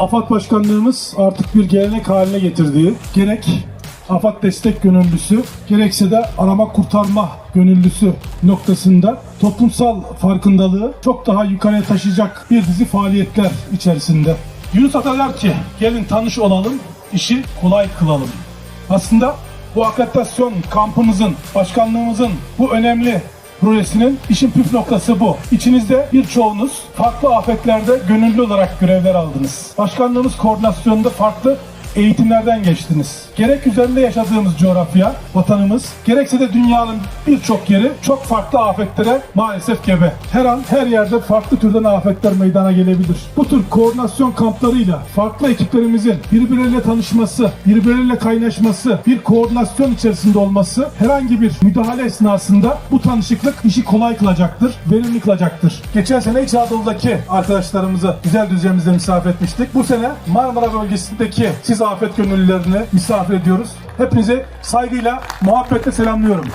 AFAD Başkanlığımız artık bir gelenek haline getirdiği, gerek AFAD destek gönüllüsü, gerekse de arama kurtarma gönüllüsü noktasında toplumsal farkındalığı çok daha yukarıya taşıyacak bir dizi faaliyetler içerisinde. Yunus Ata der ki, gelin tanış olalım, işi kolay kılalım. Aslında bu akreditasyon kampımızın, başkanlığımızın bu önemli projesinin işin püf noktası bu. İçinizde birçoğunuz farklı afetlerde gönüllü olarak görevler aldınız. Başkanlığımız koordinasyonunda farklı eğitimlerden geçtiniz. Gerek üzerinde yaşadığımız coğrafya, vatanımız, gerekse de dünyanın birçok yeri çok farklı afetlere maalesef gebe. Her an her yerde farklı türden afetler meydana gelebilir. Bu tür koordinasyon kamplarıyla farklı ekiplerimizin birbirleriyle tanışması, birbirleriyle kaynaşması, bir koordinasyon içerisinde olması herhangi bir müdahale esnasında bu tanışıklık işi kolay kılacaktır, verimli kılacaktır. Geçen sene İç Anadolu'daki arkadaşlarımızı güzel düzeyimizde misafir etmiştik. Bu sene Marmara bölgesindeki siz afet gönüllülerini misafir ediyoruz. Hepinize saygıyla, muhabbetle selamlıyorum.